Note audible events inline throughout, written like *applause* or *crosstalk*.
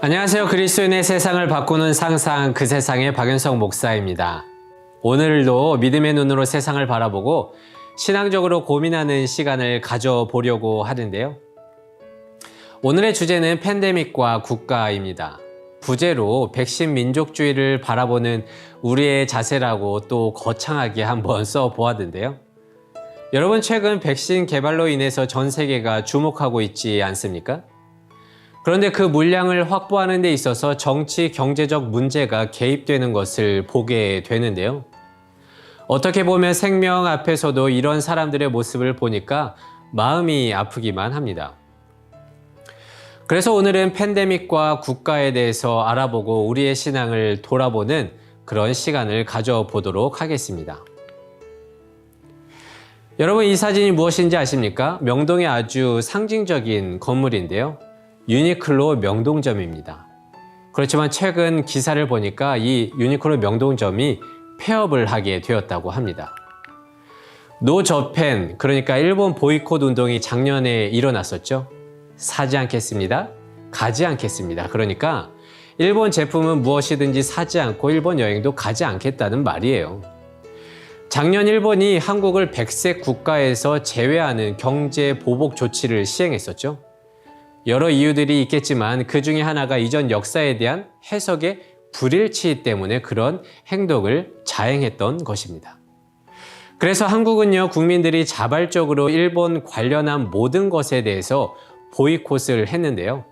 안녕하세요. 그리스도인의 세상을 바꾸는 상상 그 세상의 박연성 목사입니다. 오늘도 믿음의 눈으로 세상을 바라보고 신앙적으로 고민하는 시간을 가져보려고 하는데요. 오늘의 주제는 팬데믹과 국가입니다. 부제로 백신 민족주의를 바라보는 우리의 자세라고 또 거창하게 한번 *laughs* 써보았는데요. 여러분 최근 백신 개발로 인해서 전 세계가 주목하고 있지 않습니까? 그런데 그 물량을 확보하는 데 있어서 정치, 경제적 문제가 개입되는 것을 보게 되는데요. 어떻게 보면 생명 앞에서도 이런 사람들의 모습을 보니까 마음이 아프기만 합니다. 그래서 오늘은 팬데믹과 국가에 대해서 알아보고 우리의 신앙을 돌아보는 그런 시간을 가져보도록 하겠습니다. 여러분 이 사진이 무엇인지 아십니까? 명동의 아주 상징적인 건물인데요. 유니클로 명동점입니다. 그렇지만 최근 기사를 보니까 이 유니클로 명동점이 폐업을 하게 되었다고 합니다. 노저펜, 그러니까 일본 보이콧 운동이 작년에 일어났었죠. 사지 않겠습니다. 가지 않겠습니다. 그러니까 일본 제품은 무엇이든지 사지 않고 일본 여행도 가지 않겠다는 말이에요. 작년 일본이 한국을 백색 국가에서 제외하는 경제 보복 조치를 시행했었죠. 여러 이유들이 있겠지만 그 중에 하나가 이전 역사에 대한 해석의 불일치 때문에 그런 행동을 자행했던 것입니다. 그래서 한국은요, 국민들이 자발적으로 일본 관련한 모든 것에 대해서 보이콧을 했는데요.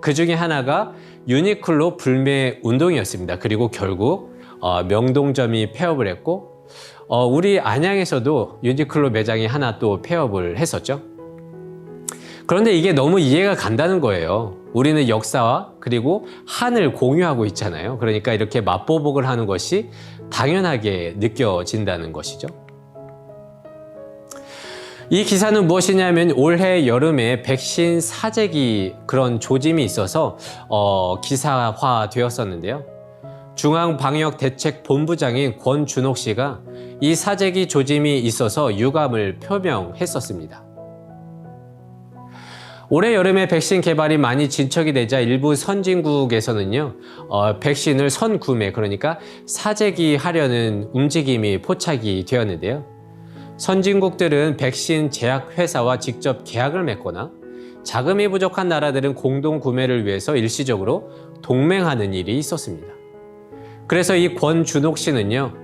그 중에 하나가 유니클로 불매 운동이었습니다. 그리고 결국 어, 명동점이 폐업을 했고, 어, 우리 안양에서도 유니클로 매장이 하나 또 폐업을 했었죠. 그런데 이게 너무 이해가 간다는 거예요. 우리는 역사와 그리고 한을 공유하고 있잖아요. 그러니까 이렇게 맞보복을 하는 것이 당연하게 느껴진다는 것이죠. 이 기사는 무엇이냐면 올해 여름에 백신 사재기 그런 조짐이 있어서 어, 기사화 되었었는데요. 중앙방역대책본부장인 권준옥 씨가 이 사재기 조짐이 있어서 유감을 표명했었습니다. 올해 여름에 백신 개발이 많이 진척이 되자 일부 선진국에서는요, 어, 백신을 선구매, 그러니까 사재기 하려는 움직임이 포착이 되었는데요. 선진국들은 백신 제약 회사와 직접 계약을 맺거나 자금이 부족한 나라들은 공동 구매를 위해서 일시적으로 동맹하는 일이 있었습니다. 그래서 이 권준옥 씨는요,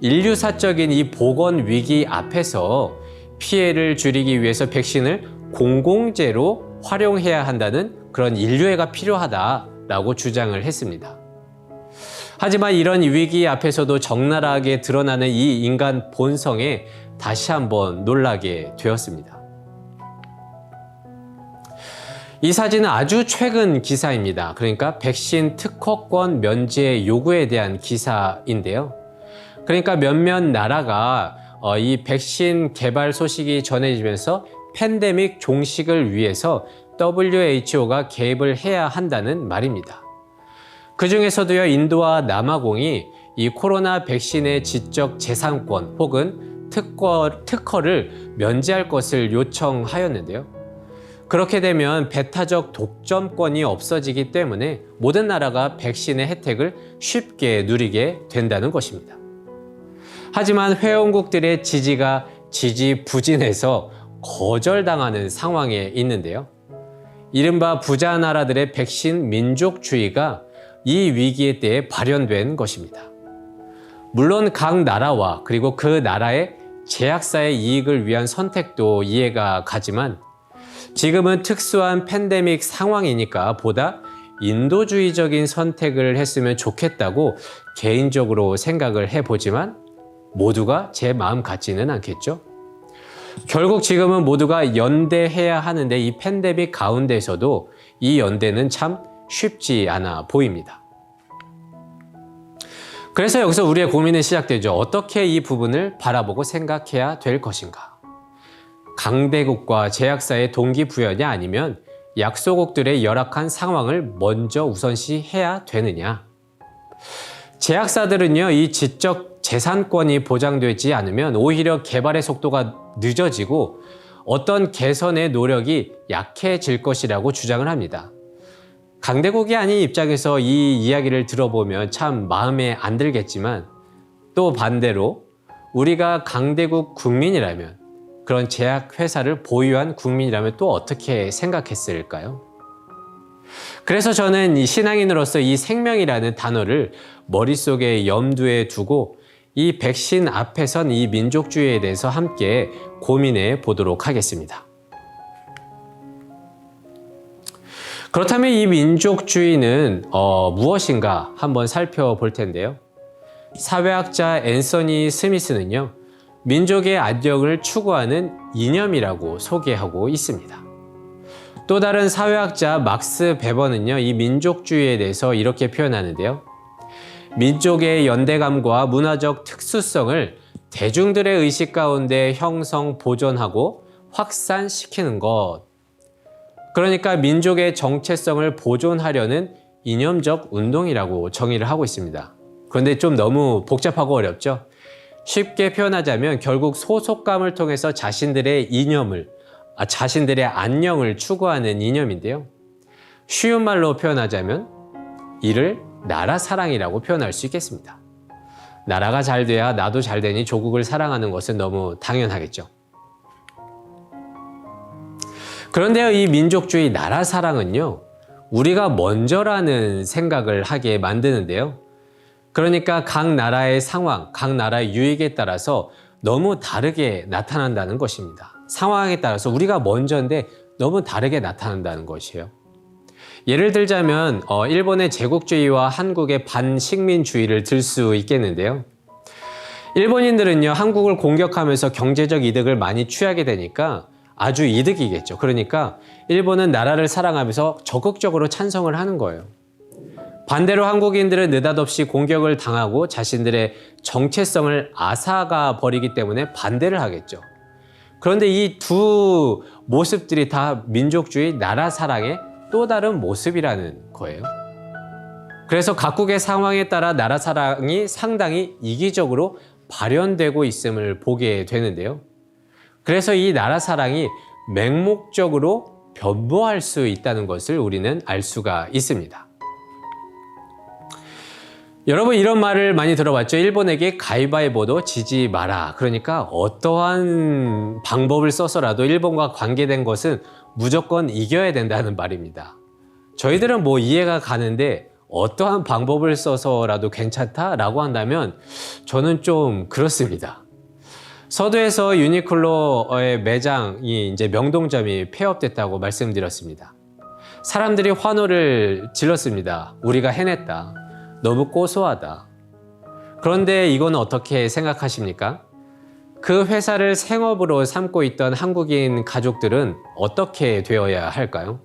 인류사적인 이 보건 위기 앞에서 피해를 줄이기 위해서 백신을 공공재로 활용해야 한다는 그런 인류애가 필요하다라고 주장을 했습니다. 하지만 이런 위기 앞에서도 적나라하게 드러나는 이 인간 본성에 다시 한번 놀라게 되었습니다. 이 사진은 아주 최근 기사입니다. 그러니까 백신 특허권 면제 요구에 대한 기사인데요. 그러니까 몇몇 나라가 어, 이 백신 개발 소식이 전해지면서 팬데믹 종식을 위해서 WHO가 개입을 해야 한다는 말입니다. 그 중에서도요, 인도와 남아공이 이 코로나 백신의 지적 재산권 혹은 특허, 특허를 면제할 것을 요청하였는데요. 그렇게 되면 배타적 독점권이 없어지기 때문에 모든 나라가 백신의 혜택을 쉽게 누리게 된다는 것입니다. 하지만 회원국들의 지지가 지지부진해서 거절당하는 상황에 있는데요. 이른바 부자 나라들의 백신 민족주의가 이 위기에 때에 발현된 것입니다. 물론 각 나라와 그리고 그 나라의 제약사의 이익을 위한 선택도 이해가 가지만 지금은 특수한 팬데믹 상황이니까 보다 인도주의적인 선택을 했으면 좋겠다고 개인적으로 생각을 해보지만 모두가 제 마음 같지는 않겠죠? 결국 지금은 모두가 연대해야 하는데 이 팬데믹 가운데서도 이 연대는 참 쉽지 않아 보입니다. 그래서 여기서 우리의 고민은 시작되죠. 어떻게 이 부분을 바라보고 생각해야 될 것인가? 강대국과 제약사의 동기부여냐 아니면 약소국들의 열악한 상황을 먼저 우선시해야 되느냐? 제약사들은요, 이 지적 재산권이 보장되지 않으면 오히려 개발의 속도가 늦어지고 어떤 개선의 노력이 약해질 것이라고 주장을 합니다. 강대국이 아닌 입장에서 이 이야기를 들어보면 참 마음에 안 들겠지만 또 반대로 우리가 강대국 국민이라면 그런 제약회사를 보유한 국민이라면 또 어떻게 생각했을까요? 그래서 저는 이 신앙인으로서 이 생명이라는 단어를 머릿속에 염두에 두고 이 백신 앞에선 이 민족주의에 대해서 함께 고민해 보도록 하겠습니다. 그렇다면 이 민족주의는 어, 무엇인가 한번 살펴볼 텐데요. 사회학자 앤서니 스미스는요, 민족의 안정을 추구하는 이념이라고 소개하고 있습니다. 또 다른 사회학자 막스 베버는요, 이 민족주의에 대해서 이렇게 표현하는데요. 민족의 연대감과 문화적 특수성을 대중들의 의식 가운데 형성, 보존하고 확산시키는 것. 그러니까 민족의 정체성을 보존하려는 이념적 운동이라고 정의를 하고 있습니다. 그런데 좀 너무 복잡하고 어렵죠? 쉽게 표현하자면 결국 소속감을 통해서 자신들의 이념을, 아, 자신들의 안녕을 추구하는 이념인데요. 쉬운 말로 표현하자면 이를 나라 사랑이라고 표현할 수 있겠습니다. 나라가 잘 돼야 나도 잘 되니 조국을 사랑하는 것은 너무 당연하겠죠. 그런데요, 이 민족주의 나라 사랑은요, 우리가 먼저라는 생각을 하게 만드는데요. 그러니까 각 나라의 상황, 각 나라의 유익에 따라서 너무 다르게 나타난다는 것입니다. 상황에 따라서 우리가 먼저인데 너무 다르게 나타난다는 것이에요. 예를 들자면 어, 일본의 제국주의와 한국의 반식민주의를 들 수 있겠는데요. 일본인들은요 한국을 공격하면서 경제적 이득을 많이 취하게 되니까 아주 이득이겠죠. 그러니까 일본은 나라를 사랑하면서 적극적으로 찬성을 하는 거예요. 반대로 한국인들은 느닷없이 공격을 당하고 자신들의 정체성을 앗아가 버리기 때문에 반대를 하겠죠. 그런데 이 두 모습들이 다 민족주의 나라 사랑의 또 다른 모습이라는 거예요. 그래서 각국의 상황에 따라 나라 사랑이 상당히 이기적으로 발현되고 있음을 보게 되는데요. 그래서 이 나라 사랑이 맹목적으로 변모할 수 있다는 것을 우리는 알 수가 있습니다. 여러분 이런 말을 많이 들어봤죠. 일본에게 가위바위보도 지지 마라. 그러니까 어떠한 방법을 써서라도 일본과 관계된 것은 무조건 이겨야 된다는 말입니다. 저희들은 뭐 이해가 가는데 어떠한 방법을 써서라도 괜찮다라고 한다면 저는 좀 그렇습니다. 서두에서 유니클로의 매장이 이제 명동점이 폐업됐다고 말씀드렸습니다. 사람들이 환호를 질렀습니다. 우리가 해냈다. 너무 고소하다. 그런데 이건 어떻게 생각하십니까? 그 회사를 생업으로 삼고 있던 한국인 가족들은 어떻게 되어야 할까요?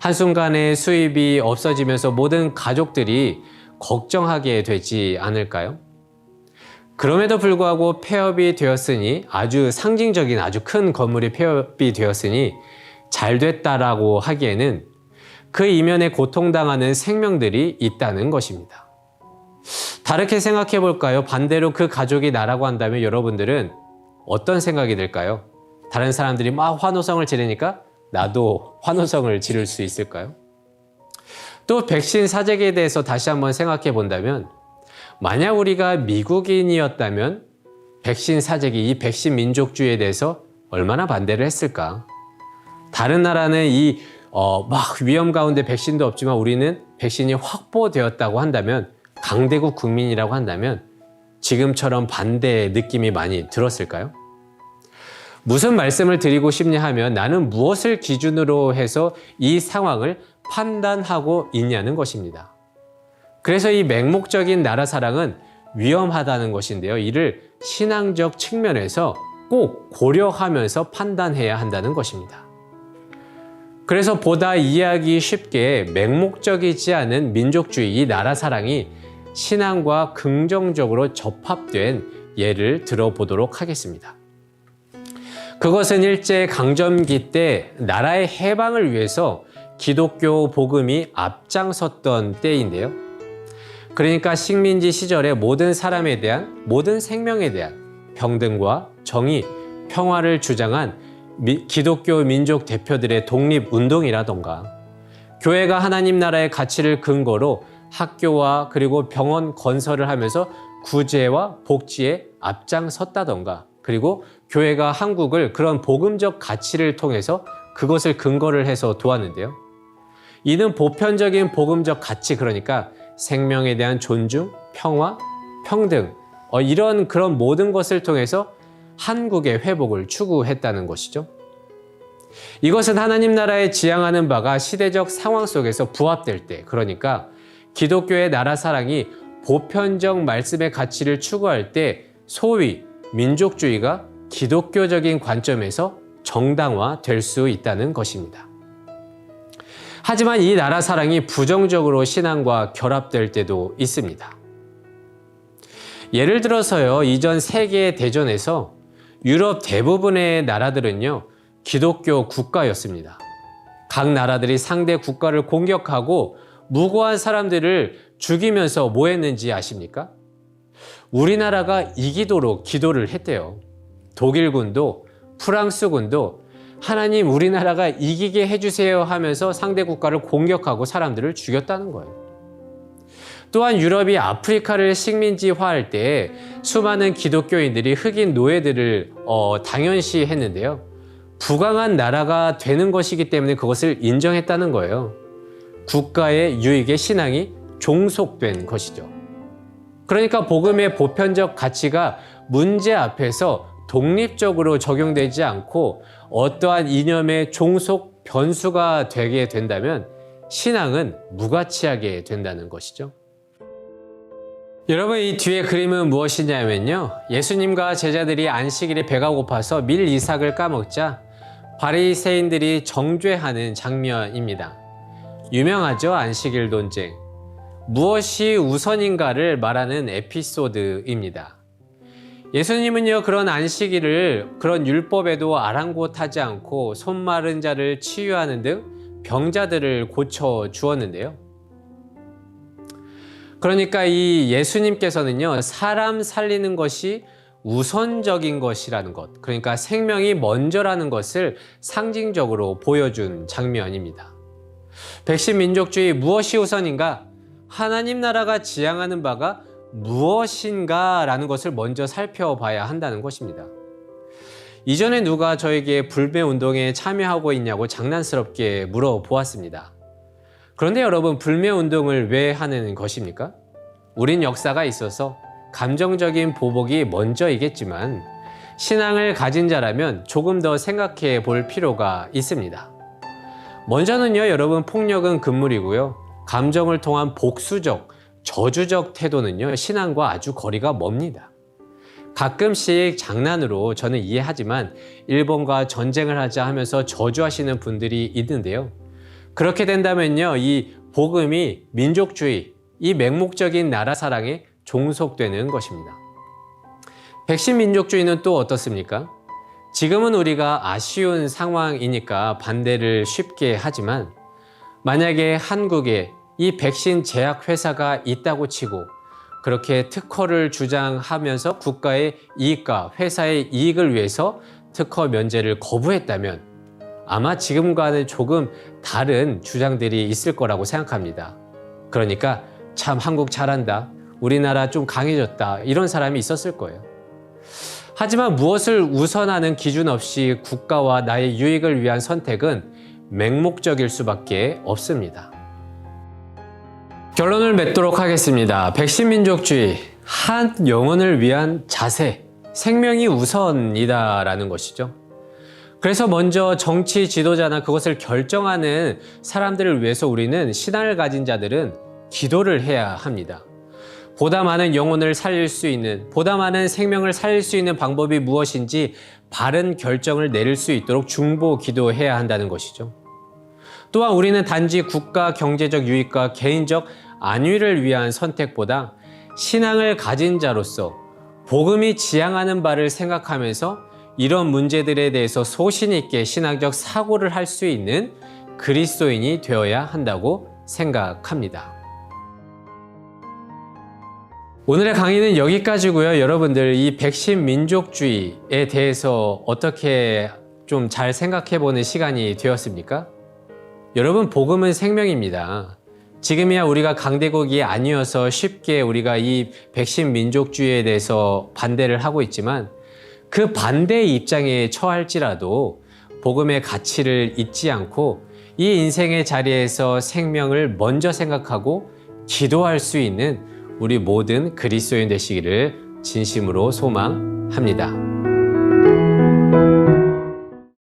한순간에 수입이 없어지면서 모든 가족들이 걱정하게 되지 않을까요? 그럼에도 불구하고 폐업이 되었으니 아주 상징적인 아주 큰 건물이 폐업이 되었으니 잘 됐다라고 하기에는 그 이면에 고통당하는 생명들이 있다는 것입니다. 다르게 생각해 볼까요? 반대로 그 가족이 나라고 한다면 여러분들은 어떤 생각이 들까요? 다른 사람들이 막 환호성을 지르니까 나도 환호성을 지를 수 있을까요? 또 백신 사재기에 대해서 다시 한번 생각해 본다면 만약 우리가 미국인이었다면 백신 사재기, 이 백신 민족주의에 대해서 얼마나 반대를 했을까? 다른 나라는 이, 어, 막 위험 가운데 백신도 없지만 우리는 백신이 확보되었다고 한다면 강대국 국민이라고 한다면 지금처럼 반대의 느낌이 많이 들었을까요? 무슨 말씀을 드리고 싶냐 하면 나는 무엇을 기준으로 해서 이 상황을 판단하고 있냐는 것입니다. 그래서 이 맹목적인 나라 사랑은 위험하다는 것인데요. 이를 신앙적 측면에서 꼭 고려하면서 판단해야 한다는 것입니다. 그래서 보다 이해하기 쉽게 맹목적이지 않은 민족주의, 이 나라 사랑이 신앙과 긍정적으로 접합된 예를 들어보도록 하겠습니다. 그것은 일제 강점기 때 나라의 해방을 위해서 기독교 복음이 앞장섰던 때인데요. 그러니까 식민지 시절에 모든 사람에 대한 모든 생명에 대한 평등과 정의, 평화를 주장한 미, 기독교 민족 대표들의 독립 운동이라던가 교회가 하나님 나라의 가치를 근거로 학교와 그리고 병원 건설을 하면서 구제와 복지에 앞장섰다던가 그리고 교회가 한국을 그런 복음적 가치를 통해서 그것을 근거를 해서 도왔는데요. 이는 보편적인 복음적 가치 그러니까 생명에 대한 존중, 평화, 평등 어, 이런 그런 모든 것을 통해서 한국의 회복을 추구했다는 것이죠. 이것은 하나님 나라에 지향하는 바가 시대적 상황 속에서 부합될 때, 그러니까 기독교의 나라 사랑이 보편적 말씀의 가치를 추구할 때 소위 민족주의가 기독교적인 관점에서 정당화 될 수 있다는 것입니다. 하지만 이 나라 사랑이 부정적으로 신앙과 결합될 때도 있습니다. 예를 들어서요, 이전 세계 대전에서 유럽 대부분의 나라들은요, 기독교 국가였습니다. 각 나라들이 상대 국가를 공격하고 무고한 사람들을 죽이면서 뭐 했는지 아십니까? 우리나라가 이기도록 기도를 했대요. 독일군도 프랑스군도 하나님 우리나라가 이기게 해주세요 하면서 상대 국가를 공격하고 사람들을 죽였다는 거예요. 또한 유럽이 아프리카를 식민지화할 때 수많은 기독교인들이 흑인 노예들을 어, 당연시 했는데요. 부강한 나라가 되는 것이기 때문에 그것을 인정했다는 거예요. 국가의 유익에 신앙이 종속된 것이죠. 그러니까 복음의 보편적 가치가 문제 앞에서 독립적으로 적용되지 않고 어떠한 이념의 종속 변수가 되게 된다면 신앙은 무가치하게 된다는 것이죠. 여러분 이 뒤에 그림은 무엇이냐면요. 예수님과 제자들이 안식일에 배가 고파서 밀 이삭을 까먹자 바리새인들이 정죄하는 장면입니다. 유명하죠 안식일 논쟁. 무엇이 우선인가를 말하는 에피소드입니다. 예수님은요 그런 안식일을 그런 율법에도 아랑곳하지 않고 손 마른 자를 치유하는 등 병자들을 고쳐 주었는데요. 그러니까 이 예수님께서는요 사람 살리는 것이 우선적인 것이라는 것, 그러니까 생명이 먼저라는 것을 상징적으로 보여준 장면입니다. 백신 민족주의 무엇이 우선인가? 하나님 나라가 지향하는 바가 무엇인가 라는 것을 먼저 살펴봐야 한다는 것입니다. 이전에 누가 저에게 불매 운동에 참여하고 있냐고 장난스럽게 물어보았습니다. 그런데 여러분, 불매 운동을 왜 하는 것입니까? 우린 역사가 있어서 감정적인 보복이 먼저이겠지만 신앙을 가진 자라면 조금 더 생각해 볼 필요가 있습니다. 먼저는요, 여러분, 폭력은 금물이고요. 감정을 통한 복수적, 저주적 태도는요, 신앙과 아주 거리가 멉니다. 가끔씩 장난으로 저는 이해하지만 일본과 전쟁을 하자 하면서 저주하시는 분들이 있는데요. 그렇게 된다면요, 이 복음이 민족주의, 이 맹목적인 나라 사랑에 종속되는 것입니다. 백신 민족주의는 또 어떻습니까? 지금은 우리가 아쉬운 상황이니까 반대를 쉽게 하지만 만약에 한국에 이 백신 제약 회사가 있다고 치고 그렇게 특허를 주장하면서 국가의 이익과 회사의 이익을 위해서 특허 면제를 거부했다면 아마 지금과는 조금 다른 주장들이 있을 거라고 생각합니다. 그러니까 참 한국 잘한다. 우리나라 좀 강해졌다. 이런 사람이 있었을 거예요. 하지만 무엇을 우선하는 기준 없이 국가와 나의 유익을 위한 선택은 맹목적일 수밖에 없습니다. 결론을 맺도록 하겠습니다. 백신민족주의, 한 영혼을 위한 자세, 생명이 우선이다라는 것이죠. 그래서 먼저 정치 지도자나 그것을 결정하는 사람들을 위해서 우리는 신앙을 가진 자들은 기도를 해야 합니다. 보다 많은 영혼을 살릴 수 있는, 보다 많은 생명을 살릴 수 있는 방법이 무엇인지 바른 결정을 내릴 수 있도록 중보 기도해야 한다는 것이죠. 또한 우리는 단지 국가 경제적 유익과 개인적 안위를 위한 선택보다 신앙을 가진 자로서 복음이 지향하는 바를 생각하면서 이런 문제들에 대해서 소신 있게 신앙적 사고를 할 수 있는 그리스도인이 되어야 한다고 생각합니다. 오늘의 강의는 여기까지고요. 여러분들 이 백신 민족주의에 대해서 어떻게 좀 잘 생각해 보는 시간이 되었습니까? 여러분, 복음은 생명입니다. 지금이야 우리가 강대국이 아니어서 쉽게 우리가 이 백신 민족주의에 대해서 반대를 하고 있지만 그 반대의 입장에 처할지라도 복음의 가치를 잊지 않고 이 인생의 자리에서 생명을 먼저 생각하고 기도할 수 있는 우리 모든 그리스도인 되시기를 진심으로 소망합니다.